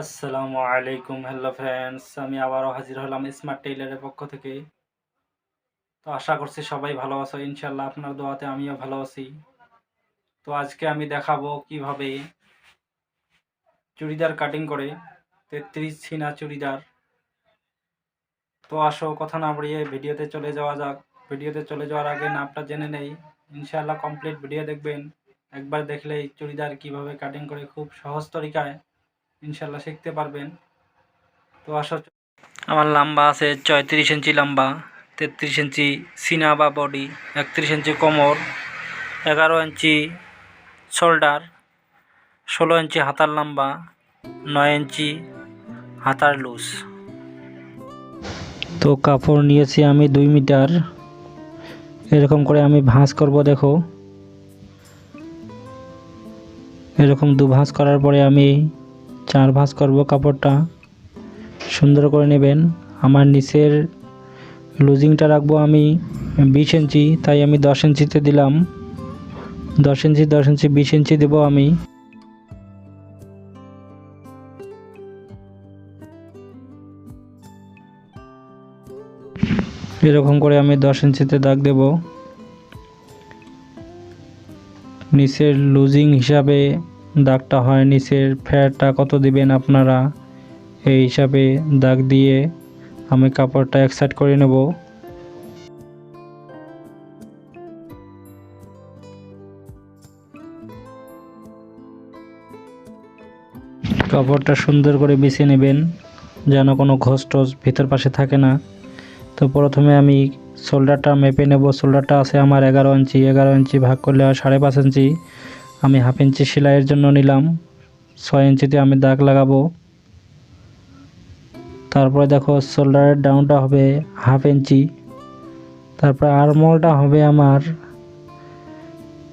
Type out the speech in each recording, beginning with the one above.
আসসালামু আলাইকুম, hello friends. আমি আবারও হাজির হলাম স্মার্ট টেইলারের পক্ষ থেকে। তো আশা করছি সবাই ভালো আছো। ইনশাল্লাহ আপনার দোয়াতে আমিও ভালো আছি। তো আজকে আমি দেখাবো কীভাবে চুড়িদার কাটিং করে তেত্রিশ ছিনা চুড়িদার। তো আসো, কথা না বাড়িয়ে ভিডিওতে চলে যাওয়া যাক। ভিডিওতে চলে যাওয়ার আগে নাপটা জেনে নেই। ইনশাল্লাহ কমপ্লিট ভিডিও দেখবেন। একবার দেখলেই চুড়িদার কীভাবে কাটিং করে খুব সহজ তরিকায় ইনশাল্লাহ শিখতে পারবেন। তো আসো আমার লম্বা আছে চৌত্রিশ ইঞ্চি লম্বা তেত্রিশ ইঞ্চি সিনা বা বডি একত্রিশ ইঞ্চি কোমর এগারো ইঞ্চি শোল্ডার ষোলো ইঞ্চি হাতার লম্বা নয় ইঞ্চি হাতার লুজ। তো কাপড় নিয়েছি আমি দুই মিটার। এরকম করে আমি ভাঁজ করব দেখো। এরকম দু ভাঁজ করার পরে আমি চার ভাঁজ করব কাপড়টা। সুন্দর করে নেবেন। আমার নিচের লুজিংটা রাখব আমি বিশ ইঞ্চি, তাই আমি দশ ইঞ্চিতে দিলাম। দশ ইঞ্চি দশ ইঞ্চি, বিশ ইঞ্চি দেব আমি। এরকম করে আমি দশ ইঞ্চিতে দাগ দেব। নিচের লুজিং হিসাবে দাগটা হয় নিচের ফ্যাটটা কত দিবেন আপনারা? এই হিসাবে দাগ দিয়ে আমি কাপড়টা এক সাইড করে নেব। কাপড়টা সুন্দর করে বিছিয়ে নেবেন, যেন কোনো ঘষ টস ভিতর পাশে থাকে না। তো প্রথমে আমি শোল্ডারটা মেপে নেব। শোল্ডারটা আছে আমার এগারো ইঞ্চি। এগারো ইঞ্চি ভাগ করলে সাড়ে পাঁচ ইঞ্চি। আমি হাফ ইঞ্চি সেলাইয়ের জন্য নিলাম। ছয় ইঞ্চিতে আমি দাগ লাগাবো। তারপরে দেখো শোল্ডারের ডাউনটা হবে হাফ ইঞ্চি। তারপরে আরমোলটা হবে আমার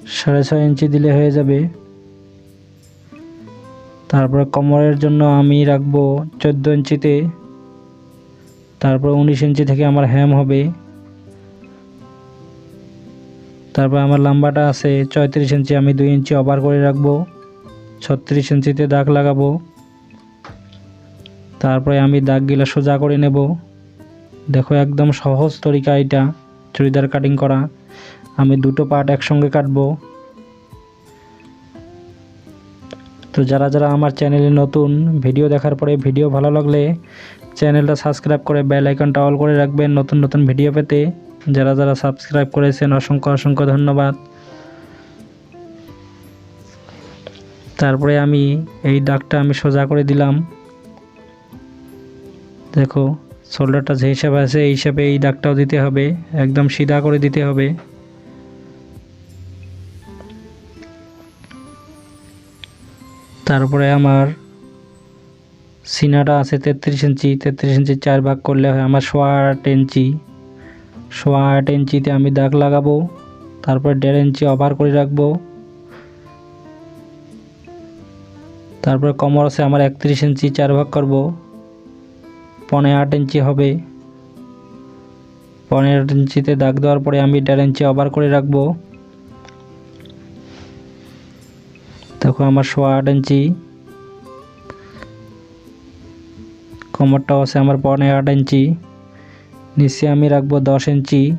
সাড়ে ছয় ইঞ্চি দিলে হয়ে যাবে। তারপরে কোমরের জন্য আমি রাখব চোদ্দ ইঞ্চিতে। তারপর উনিশ ইঞ্চি থেকে আমার হ্যাম হবে। তারপর আমার লম্বাটা আছে চৌত্রিশ ইঞ্চি, আমি দুই ইঞ্চি ওভার করে রাখব। ছত্রিশ ইঞ্চিতে দাগ লাগাবো। তারপরে আমি দাগগুলো সোজা করে নেব। দেখো একদম সহজ তরিকা এটা, চুড়িদার কাটিং করা। আমি দুটো পার্ট একসঙ্গে কাটবো। তো যারা যারা আমার চ্যানেলে নতুন ভিডিও দেখার পরে ভিডিও ভালো লাগলে চ্যানেলটা সাবস্ক্রাইব করে বেল আইকনটা অল করে রাখবেন নতুন নতুন ভিডিও পেতে। যারা যারা সাবস্ক্রাইব করেছেন অসংখ্য অসংখ্য ধন্যবাদ। তারপরে আমি এই দাগটা আমি সোজা করে দিলাম। দেখো শোল্ডারটা যে হিসাবে আছে, এই হিসাবে এই দাগটাও দিতে হবে, একদম সিধা করে দিতে হবে। তারপরে আমার সিনাটা আছে তেত্রিশ ইঞ্চি তেত্রিশ ইঞ্চি চার ভাগ করলে হয় আমার সোয়া আট ইঞ্চি। সোয়া আট ইঞ্চিতে আমি দাগ লাগাবো, তারপর দেড় ইঞ্চি অভার করে রাখব। তারপর কমর আছে আমার একত্রিশ ইঞ্চি চার ভাগ করব। পনেরো আট ইঞ্চি হবে। পনেরো আট ইঞ্চিতে দাগ দেওয়ার পরে আমি দেড় ইঞ্চি অভার করে রাখব। দেখো আমার সোয়া আট ইঞ্চি। কোমরটাও আছে আমার পনেরো আট ইঞ্চি। নিচে আমি রাখব দশ ইঞ্চি।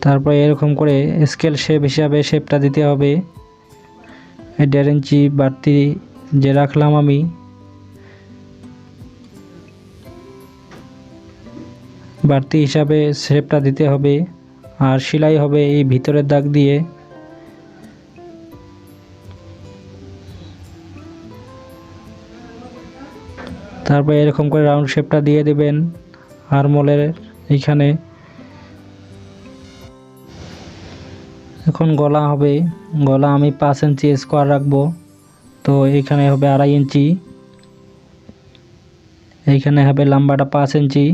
তারপর এরকম করে স্কেল শেপ হিসাবে শেপটা দিতে হবে। দেড় ইঞ্চি বাড়তি যে রাখলাম আমি। বাড়তি হিসাবে শেপটা দিতে হবে। আর সেলাই হবে এই ভিতরের দাগ দিয়ে। তারপর এরকম করে রাউন্ড শেপটা দিয়ে দেবেন আরমোলের এইখানে। এখন গলা হবে, গলা আমি পাঁচ ইঞ্চি স্কোয়ার রাখব, তো এইখানে হবে আড়াই ইঞ্চি এইখানে হবে লম্বাটা পাঁচ ইঞ্চি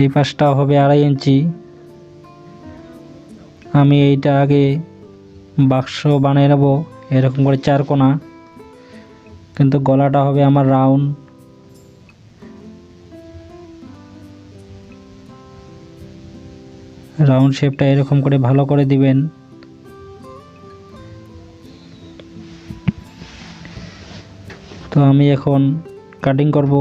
এই পাশটা হবে আড়াই ইঞ্চি আমি এইটা আগে বাক্স বানিয়ে নেব। এরকম করে চার কোনা। কিন্তু গলাটা হবে আমার রাউন্ড রাউন্ড শেপটা এরকম করে ভালো করে দিবেন। তো আমি এখন কাটিং করব।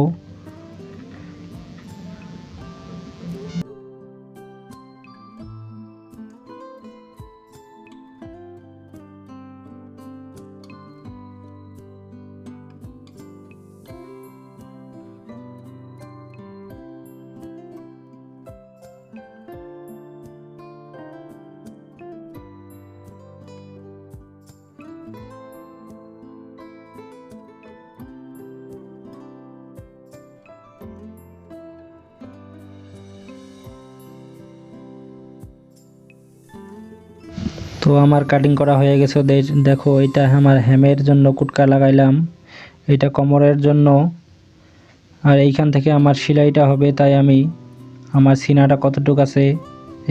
তো আমার কাটিং করা হয়ে গেছে, দেখো এটা আমার হ্যামের জন্য কুটকা লাগাইলাম, এটা কোমরের জন্য। আর এইখান থেকে আমার সেলাইটা হবে, তাই আমি আমার সিনাটা কতটুক আছে,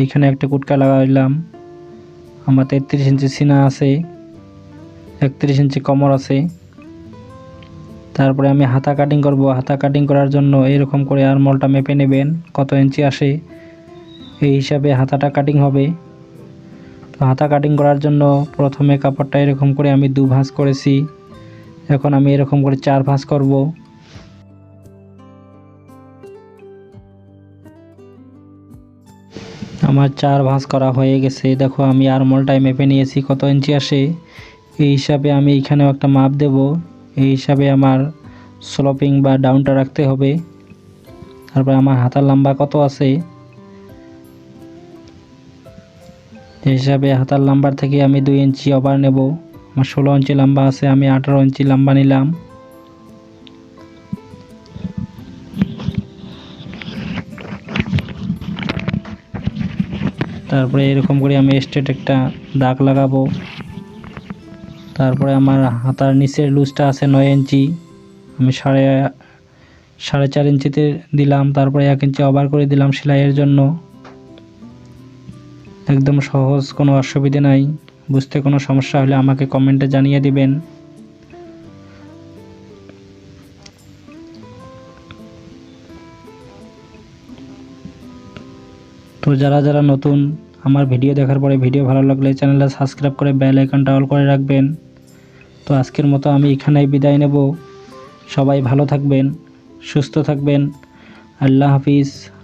এইখানে একটা কুটকা লাগাইলাম। আমার তেত্রিশ ইঞ্চি সিনা আছে, একত্রিশ ইঞ্চি কোমর আছে। তারপরে আমি হাতা কাটিং করব, হাতা কাটিং করার জন্য এরকম করে আরমলটা মেপে নেবেন, কত ইঞ্চি আসে। এই হিসাবে হাতাটা কাটিং হবে। হাতা কাটিং করার জন্য প্রথমে কাপড়টা এরকম করে আমি দু ভাঁজ করেছি। এখন আমি এরকম করে চার ভাঁজ করব। আমার চার ভাঁজ করা হয়ে গেছে। দেখো আমি আরমলটাই মেপে নিয়েছি কত ইঞ্চি আসে। এই হিসাবে আমি এখানেও একটা মাপ দেব। এই হিসাবে আমার স্লোপিং বা ডাউনটা রাখতে হবে। তারপর আমার হাতার লম্বা কত আছে? হিসাবে হাতার লাম্বার থেকে আমি দুই ইঞ্চি ওভার নেব। আমার ষোলো ইঞ্চি লম্বা আছে, আমি আঠারো ইঞ্চি লম্বা নিলাম। তারপরে এরকম করে আমি স্ট্রেট একটা দাগ লাগাবো। তারপরে আমার হাতার নিচের লুজটা আছে নয় ইঞ্চি। আমি সাড়ে সাড়ে চার ইঞ্চিতে দিলাম, তারপরে এক ইঞ্চি ওভার করে দিলাম সেলাইয়ের জন্য। একদম সহজ, কোনো অসুবিধে নাই। বুঝতে কোনো সমস্যা হলে আমাকে কমেন্টে জানিয়ে দিবেন। তো যারা যারা নতুন, আমার ভিডিও দেখার পরে ভিডিও ভালো লাগলে চ্যানেলটা সাবস্ক্রাইব করে বেল আইকনটা অল করে রাখবেন। তো আজকের মতো আমি এখানেই বিদায় নেব। সবাই ভালো থাকবেন, সুস্থ থাকবেন। আল্লাহ হাফিজ।